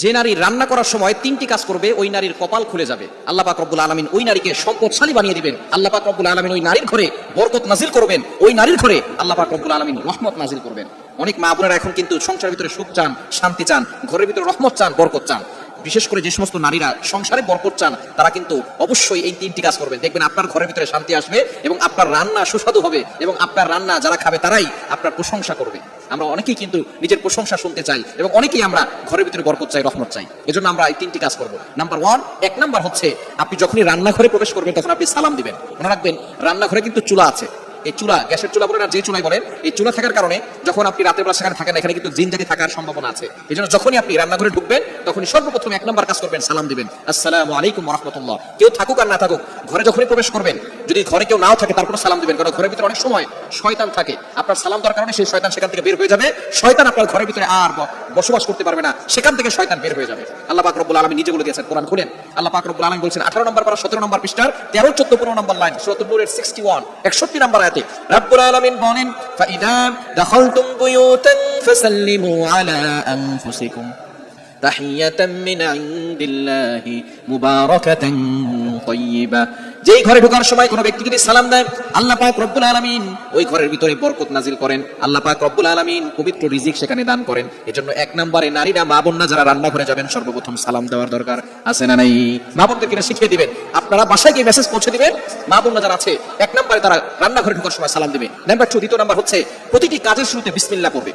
যে নারী রান্না করার সময় তিনটি কাজ করবে, ওই নারীর কপাল খুলে যাবে। আল্লাহ পাক রব্বুল আলমিন ওই নারীকে সম্পদশালী বানিয়ে দিবেন। আল্লাহ পাক রব্বুল আলমিন ওই নারীর ঘরে বরকত নাজিল করবেন। ওই নারীর ঘরে আল্লাহ পাক রব্বুল আলমিন রহমত নাজিল করবেন। অনেক মা বোনেরা এখন কিন্তু সংসারের ভিতরে সুখ চান, শান্তি চান, ঘরের ভিতরে রহমত চান, বরকত চান। বিশেষ করে যে সমস্ত নারীরা সংসারে বরকত চান, তারা কিন্তু অবশ্যই এই তিনটি কাজ করবেন দেখবেন আপনার ঘরের ভিতরে শান্তি আসবে এবং আপনার রান্না সুস্বাদু হবে এবং আপনার রান্না যারা খাবে তারাই আপনার প্রশংসা করবে। আমরা অনেকেই কিন্তু নিজের প্রশংসা শুনতে চাই এবং অনেকেই আমরা ঘরের ভিতরে বরকত চাই, রহমত চাই। এজন্য আমরা এই তিনটি কাজ করব। নাম্বার ওয়ান এক নাম্বার হচ্ছে আপনি যখনই রান্নাঘরে প্রবেশ করবেন, তখন আপনি সালাম দিবেন। মনে রাখবেন, রান্নাঘরে কিন্তু চুলা আছে। এই চুলা, গ্যাসের চুলা বলেন আর যে চুলাই বলেন, এই চুলা থাকার কারণে যখন আপনি রাতের বেলা সেখানে থাকেন এখানে কিন্তু জিন জাতি থাকার সম্ভাবনা আছে। এই জন্য যখনই আপনি রান্নাঘরে ঢুকবেন, তখনই সর্বপ্রথম এক নম্বর কাজ করবেন, সালাম দিবেন। আসসালামু আলাইকুম রহমতুল্লাহ। কেউ থাকুক আর না থাকুক, ঘরে যখনই প্রবেশ করবেন যদি ঘরে কেউ নাও থাকে তারপর সালাম দিবেন কারণ ঘরের ভিতরে অনেক সময় শয়তান থাকে আপনার সালাম দেওয়ার কারণে সেই শয়তান সেখান থেকে বের হয়ে যাবে শয়তান আপনার ঘরের ভিতরে আর ব- বসবাস করতে পারবে না সেখান থেকে শয়তান বের হয়ে যাবে আল্লাহ পাক রব্বুল আলমী নিজে বলে দিয়েছেন কোরআন খুলেন আল্লাহ পাক রব্বুল আলমী বলছেন আঠারো নম্বর পারা সতেরো নম্বর পৃষ্ঠার তেরো চোদ্দ পনেরো নম্বর লাইন সুরতুল নূরের সিক্সটি ওয়ান একষট্টি নম্বর আয়াতে রব্বুল আলমিন বলেন ফাইদা দাখালতুম বুয়ুতান ফাসাল্লিমু আলা আনফুসিকুম تحية من عند الله مباركة طيبة যেই ঘরে ঢোকার সময় কোনো ব্যক্তি যদি সালাম দেয়, আল্লাহ পাক রব্বুল আলামিন ওই ঘরের ভিতরে বরকত নাজিল করেন। আল্লাহ পাক রব্বুল আলামিন পবিত্র রিজিক সেখানে দান করেন। এজন্য এক নম্বরে নারীরা মা বোনরা যারা রান্না করে যাবেন, সর্বপ্রথম সালাম দেওয়ার দরকার। আছে না নাই? মা বোনদেরকে এটা শিখিয়ে দিবেন। আপনারা বাসায় গিয়ে মেসেজ পৌঁছে দিবেন। মা বোনরা যারা আছে, এক নম্বরে তারা রান্নাঘরে ঢোকার সময় সালাম দিবে। নাম্বার টু দ্বিতীয় নাম্বার হচ্ছে, প্রতিটি কাজের শুরুতে বিসমিল্লাহ করবে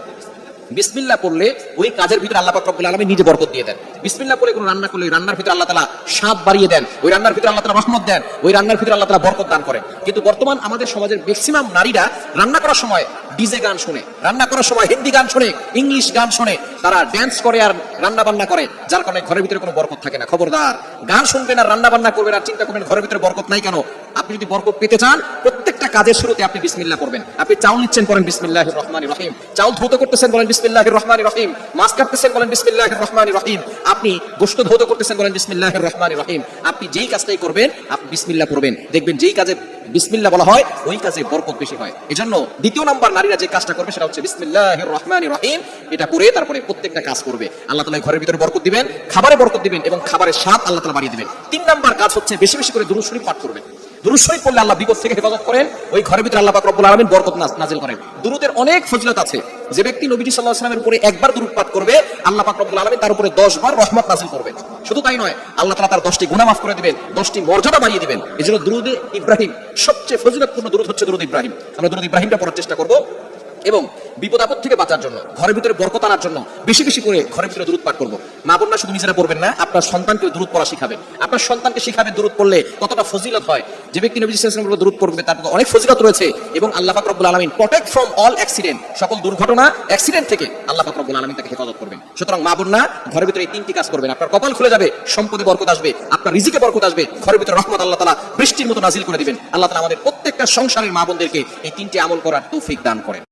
বিসমিল্লা পড়লে ওই কাজের ভিতরে আল্লাহ পাক রব্বুল আলামিন নিজে বরকত দিয়ে দেন। বিসমিল্লা পড়লে কোনো রান্না করলে রান্নার ভিতরে আল্লাহ তাআলা স্বাদ বাড়িয়ে দেন, ওই রান্নার ভিতরে আল্লাহ তাআলা রহমত দেন, ওই রান্নার ভিতরে আল্লাহ তাআলা বরকত দান করেন। কিন্তু বর্তমান আমাদের সমাজের ম্যাক্সিমাম নারীরা রান্না করার সময় ডিজে গান শুনে, রান্না করার সময় হিন্দি গান শুনে ইংলিশ গান শুনে, তারা ড্যান্স করে আর রান্না বান্না করে, যার কারণে ঘরের ভিতরে কোনো বরকত থাকে না। খবরদার, গান শুনবেন আর রান্না বান্না করবেন আর চিন্তা করবেন ঘরের ভিতরে বরকত নাই কেন? আপনি যদি বরকত পেতে চান, প্রত্যেকটা কাজের শুরুতে আপনি বিসমিল্লাহ করবেন আপনি চাউল নিচ্ছেন, বলেন বিসমিল্লাহির রহমানির রহিম। চাউল ধৌত করতেছেন, বলেন বিসমিল্লাহির রহমানির রহিম। মাছ কাটতেছেন, বলেন বিসমিল্লাহির রহমানির রহিম। আপনি গোশত ধৌত করতেছেন, বলেন বিসমিল্লাহির রহমানির রহিম। আপনি যেই কাজটাই করবেন, আপনি বিসমিল্লাহ করবেন দেখবেন যেই কাজে বিসমিল্লাহ বলা হয়, ওই কাজে বরকত বেশি হয়। এজন্য দ্বিতীয় নাম্বার নারীরা যে কাজটা করবে, সেটা হচ্ছে বিসমিল্লাহির রহমানির রহিম। এটা পড়ে তারপরে প্রত্যেকটা কাজ করবে। আল্লাহ তাআলা ঘরের ভিতরে বরকত দিবেন, খাবারে বরকত দিবেন এবং খাবারের স্বাদ আল্লাহ তাআলা বাড়িয়ে দিবেন। তিন নাম্বার কাজ হচ্ছে বেশি বেশি করে দুরূদ শরীফ পাঠ করবেন। দুরূদ শরীফ পড়লে আল্লাহ বিপদ থেকে হেফাজত করেন, ওই ঘরের ভিতরে আল্লাহ পাক রব্বুল আলামিন বরকত নাজ- নাজিল করেন। দুরুদের অনেক ফজিলত আছে। যে ব্যক্তি নবীজি সাল্লাল্লাহু আলাইহি ওয়াসাল্লামের উপরে একবার দুরূদ পাঠ করবে, আল্লাহ পাক রব্বুল আলামিন তার উপরে 10 বার রহমত নাজিল করবেন শুধু তাই নয়, আল্লাহ তাআলা তার 10টি গুনাহ মাফ করে দিবেন 10টি মর্যাদা বাড়িয়ে দিবেন। এজন্য দুরুদে ইব্রাহিম সবচেয়ে ফজিলতপূর্ণ দুরুদ হচ্ছে দুরুদ ইব্রাহিম। আমরা দুরুদ ইব্রাহিমটা পড়ার চেষ্টা করব। এবং বিপদ আপদ থেকে বাঁচার জন্য, ঘরের ভিতরে বরকত আনার জন্য বেশি বেশি করে ঘরের ভিতরে দূরত পাঠ করব। মা বোনরা শুধু নিজেরা পড়বেন না, আপনার সন্তানকে দূরত পড়া শিখাবেন। আপনার সন্তানকে শিখাবেন দূরত পড়লে কতটা ফজিলত হয়। যে ব্যক্তি নবী দূরত পড়বে, তার অনেক ফজিলত রয়েছে এবং আল্লাহ পাক রব্বুল আলামিন প্রটেক্ট ফ্রম অল অ্যাক্সিডেন্ট সকল দুর্ঘটনা অ্যাক্সিডেন্ট থেকে আল্লাহ পাক রব্বুল আলামিন তাকে হেফাজত করবেন। সুতরাং মা বোনরা ঘরের ভিতরে এই তিনটি কাজ করবেন। আপনার কপাল খুলে যাবে, সম্পদে বরকত আসবে, আপনার রিজিকে বরকত আসবে, ঘরের ভিতরে রহমত আল্লাহ তালা বৃষ্টির মতো নাজিল করে দিবেন। আল্লাহ তাআলা আমাদের প্রত্যেকটা সংসারের মা বোনদেরকে এই তিনটি আমল করার তৌফিক দান করেন।